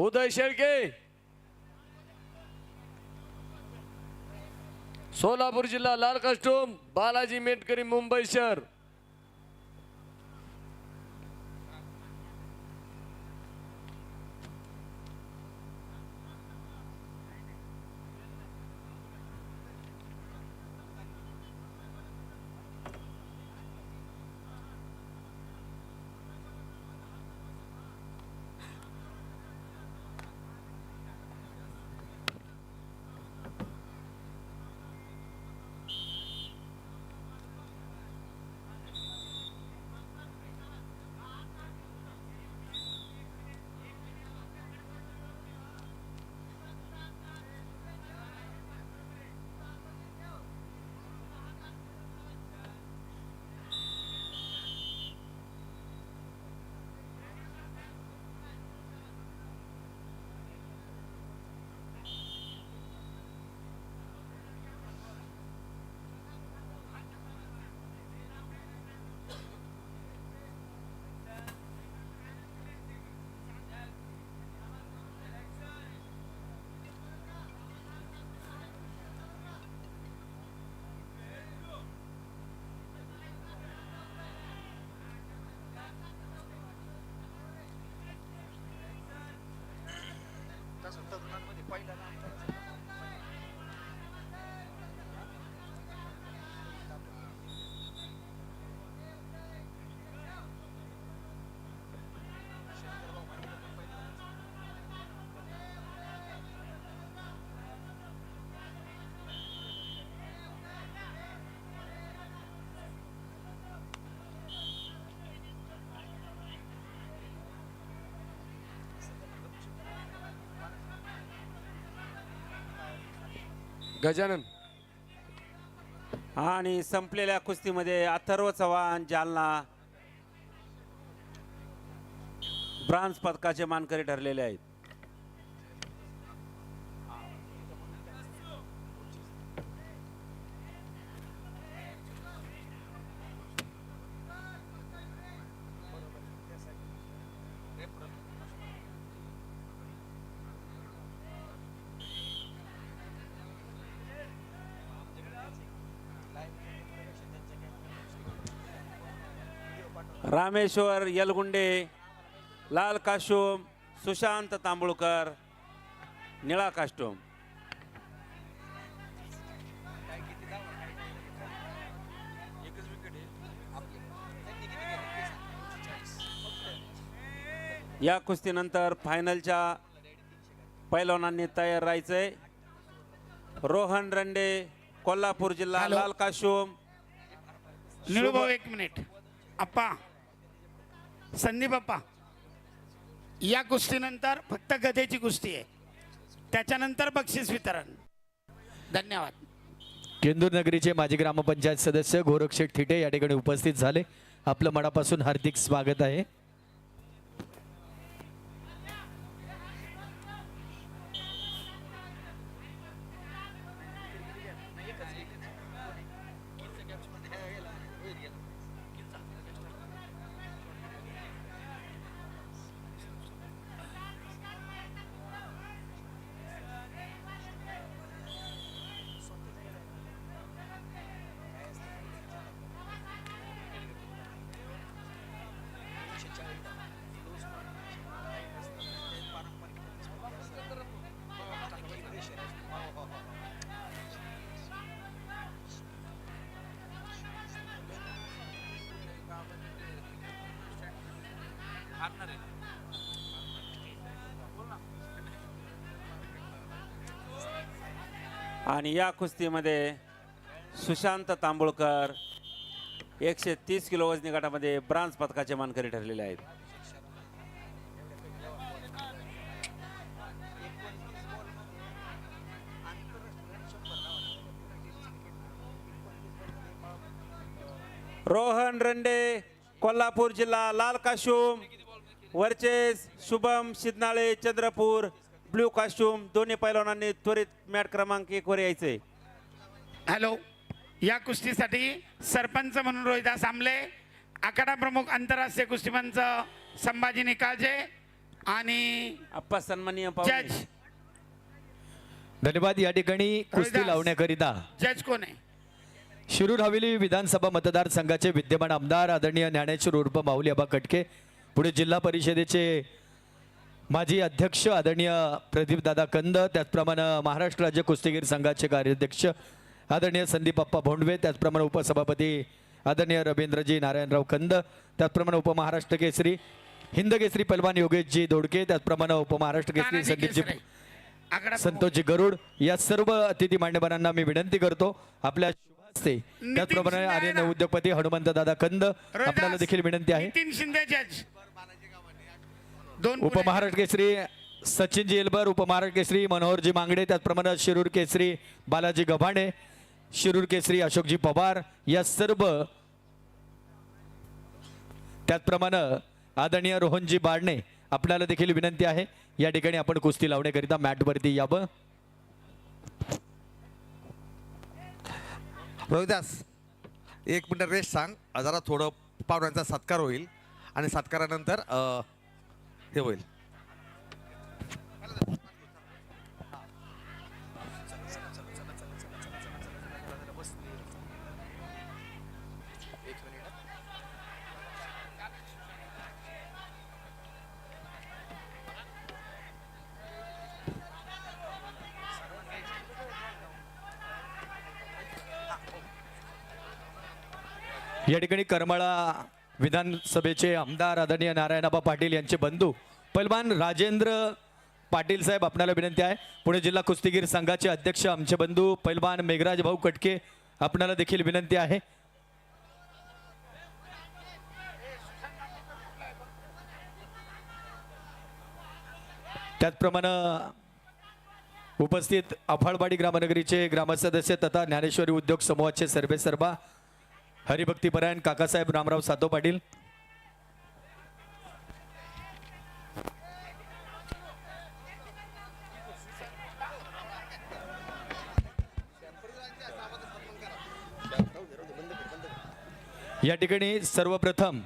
उदय शेळके सोलापूर जिल्हा लाल कस्टुम बालाजी मेटकरी मुंबई शहर पहिल्या गजानन. आणि संपलेल्या कुस्तीमध्ये अथर्व चव्हाण जालना ब्रांज पदकाचे मानकरी ठरलेले आहेत. रामेश्वर यलगुंडे लाल काशोम सुशांत तांबुळकर निळा कास्टोम या कुस्तीनंतर फायनलच्या पैलवानांनी तयार राहायचंय. रोहन रंडे कोल्हापूर जिल्हा. लाल काशोम निळूभाऊ एक मिनिट. आप्पा संदीप बाप्पा या कुस्तीनंतर फक्त गदेची कुस्ती आहे. त्याच्यानंतर बक्षीस वितरण. धन्यवाद. केंदूर नगरीचे माजी ग्रामपंचायत सदस्य गोरक्षेठ थिटे या ठिकाणी उपस्थित झाले. आपलं मनापासून हार्दिक स्वागत आहे. आणि या कुस्तीमध्ये सुशांत तांबुळकर एकशे तीस किलो वजनी गटामध्ये ब्रांज पदकाचे मानकरी ठरलेले आहेत. रोहन रंडे कोल्हापूर जिल्हा लाल काशुम वरचेस शुभम शिदनाळे चंद्रपूर ब्ल्यू कास्ट्यूम दोन्ही पैलवानांनी त्वरित मॅट क्रमांक एक वर यायचे. हॅलो या कुस्तीसाठी सरपंच म्हणून रोहिदास आमले आखाडा प्रमुख आंतरराष्ट्रीय कुस्तीपंच संभाजी निकाळजे आणि आप्पा सन्माननीय पाहुणे. जज. धन्यवाद या ठिकाणी कुस्ती रोहिदास. लावण्याकरिता. जज कोण आहे? शिरूर हवेली विधानसभा मतदारसंघाचे विद्यमान आमदार आदरणीय ज्ञानेश्वर उर्फ माऊली आबा कटके पुढे जिल्हा परिषदेचे माजी अध्यक्ष आदरणीय प्रदीप दादा कंद त्याचप्रमाणे महाराष्ट्र राज्य कुस्तीगीर संघाचे कार्याध्यक्ष आदरणीय संदीप अप्पा भोंडवे त्याचप्रमाणे उपसभापती आदरणीय रवींद्रजी नारायणराव कंद त्याचप्रमाणे उपमहाराष्ट्र केसरी हिंद केसरी पैलवान योगेशजी दोडके त्याचप्रमाणे उपमहाराष्ट्र केसरी संदीपजी संतोषजी गरुड या सर्व अतिथी मान्यवरांना मी विनंती करतो आपल्या शुभ हस्ते त्याचप्रमाणे आर्यन? उद्योगपती हनुमंत दादा कंद आपल्याला देखील विनंती आहे. दोन. उपमहाराष्ट्र केसरी सचिनजी एलबर उपमहाराष्ट्र केसरी मनोहरजी मांगडे त्याचप्रमाणे शिरूर केसरी बालाजी गव्हाणे शिरूर केसरी अशोकजी पवार या सर्व त्याचप्रमाणे आदरणीय रोहनजी बाडणे आपल्याला देखील विनंती आहे या ठिकाणी आपण कुस्ती लावण्याकरिता मॅटवरती यावं रोहिदास एक मिनिट रेस्ट सांग जरा थोडं पाहुण्यांचा सत्कार होईल आणि सत्कारानंतर हे होईल. या ठिकाणी करमाळा विधानसभेचे आमदार आदरणीय नारायणाबा पाटील यांचे बंधू पैलवान राजेंद्र पाटील साहेब आपल्याला विनंती आहे. पुणे जिल्हा कुस्तीगीर संघाचे अध्यक्ष आमचे बंधू पैलवान मेघराज भाऊ कटके आपणाला देखील विनंती आहे. त्याचप्रमाणे उपस्थित अफाळवाडी ग्रामनगरीचे ग्रामसदस्य तथा ज्ञानेश्वरी उद्योग समूहाचे सर्वे सर्वा हरिभक्तीपरायण काकासाहेब रामराव सातो पाटील. या ठिकाणी सर्वप्रथम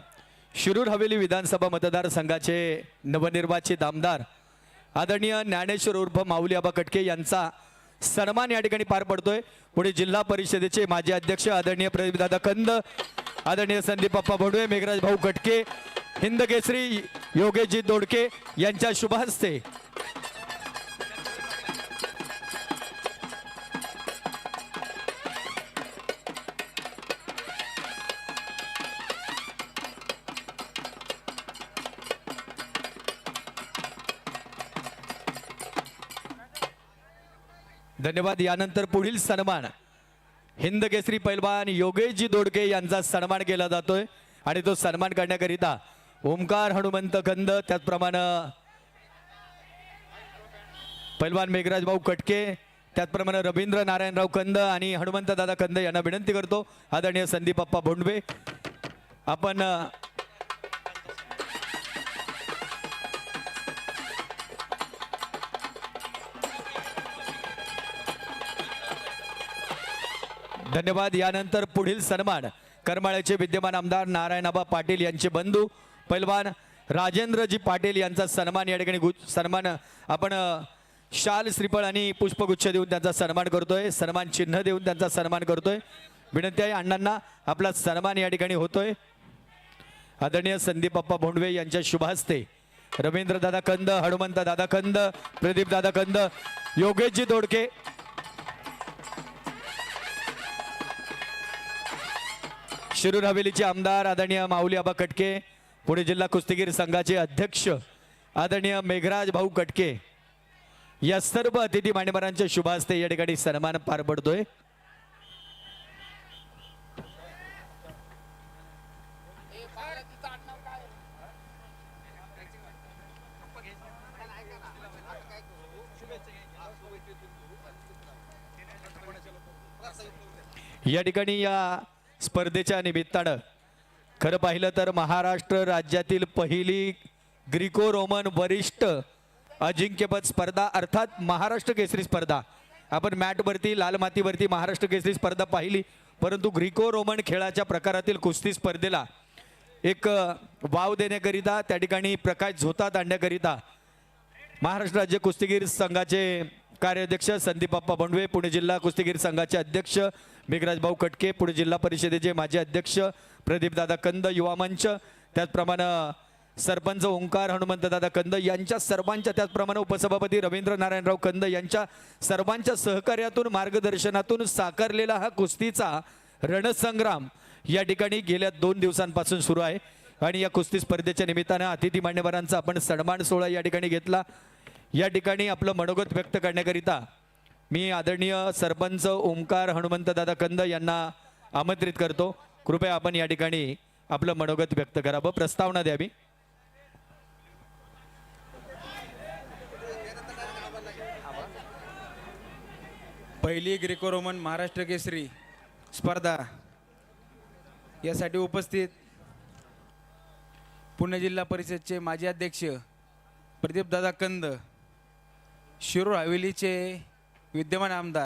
शिरूर हवेली विधानसभा मतदारसंघाचे नवनिर्वाचित आमदार आदरणीय ज्ञानेश्वर उर्फ माऊली आबा कटके यांचा सन्मान या ठिकाणी पार पडतोय. पुढे जिल्हा परिषदेचे माजी अध्यक्ष आदरणीय प्रदीपदादा कंद आदरणीय संदीप पप्पा भोडवे मेघराज भाऊ कटके हिंद केसरी योगेशजी दोडके यांच्या शुभ धन्यवाद. यानंतर पुढील सन्मान. हिंद केसरी पैलवान योगेशजी दोडके यांचा सन्मान केला जातोय. आणि तो सन्मान करण्याकरिता ओमकार हनुमंत कंद त्याचप्रमाणे पैलवान मेघराज भाऊ कटके त्याचप्रमाणे रवींद्र नारायणराव कंद आणि हनुमंत दादा कंद यांना विनंती करतो. आदरणीय संदीप अप्पा भोंडवे. आपण धन्यवाद. यानंतर पुढील सन्मान. करमाळ्याचे विद्यमान आमदार नारायणाबा पाटील यांचे बंधू पैलवान राजेंद्रजी पाटील यांचा सन्मान या ठिकाणी गु- सन्मान आपण शाल श्रीफळ आणि पुष्पगुच्छ देऊन त्यांचा सन्मान करतोय. सन्मान चिन्ह देऊन त्यांचा सन्मान करतोय. विनंती आहे अण्णांना आपला सन्मान या ठिकाणी होतोय. आदरणीय संदीप अप्पा भोंडवे यांच्या शुभहस्ते रवींद्र दादा कंद हनुमंत दादा कंद प्रदीप दादा कंद योगेशजी दोडके शिरूर हवेलीचे आमदार आदरणीय माऊली आबा कटके पुणे जिल्हा कुस्तीगीर संघाचे अध्यक्ष आदरणीय मेघराज भाऊ कटके. या सर्व अतिथी मान्यवरांच्या शुभ हस्ते या ठिकाणी सन्मान पार पडतोय. या ठिकाणी या स्पर्धेच्या निमित्तानं. खरं पाहिलं तर महाराष्ट्र राज्यातील पहिली ग्रीको रोमन वरिष्ठ अजिंक्यपद स्पर्धा अर्थात महाराष्ट्र केसरी स्पर्धा. आपण मॅटवरती लाल मातीवरती महाराष्ट्र केसरी स्पर्धा पाहिली परंतु ग्रीको रोमन खेळाच्या प्रकारातील कुस्ती स्पर्धेला एक वाव देण्याकरिता त्या ठिकाणी प्रकाश झोतात आणण्याकरिता महाराष्ट्र राज्य कुस्तीगीर संघाचे कार्याध्यक्ष संदीप बाप्पा पुणे जिल्हा कुस्तीगीर संघाचे अध्यक्ष मेघराज भाऊ कटके पुणे जिल्हा परिषदेचे माजी अध्यक्ष प्रदीपदादा कंद युवा मंच त्याचप्रमाणे सरपंच ओंकार हनुमंतदादा कंद यांच्या सर्वांच्या त्याचप्रमाणे उपसभापती रवींद्र नारायणराव कंद यांच्या सर्वांच्या सहकार्यातून मार्गदर्शनातून साकारलेला हा कुस्तीचा रणसंग्राम या ठिकाणी गेल्या दोन दिवसांपासून सुरू आहे. आणि या कुस्ती स्पर्धेच्या निमित्तानं अतिथी मान्यवरांचा आपण सन्मान सोहळा या ठिकाणी घेतला. या ठिकाणी आपलं मनोगत व्यक्त करण्याकरिता मी आदरणीय सरपंच ओंकार हनुमंत दादा कंद यांना आमंत्रित करतो. कृपया आपण या ठिकाणी आपलं मनोगत व्यक्त करावं प्रस्तावना द्यावी पहिली ग्रेको रोमन महाराष्ट्र केसरी स्पर्धा यासाठी उपस्थित पुणे जिल्हा परिषदचे माजी अध्यक्ष प्रदीपदादा कंद शिरूर हवेलीचे विद्यमान आमदार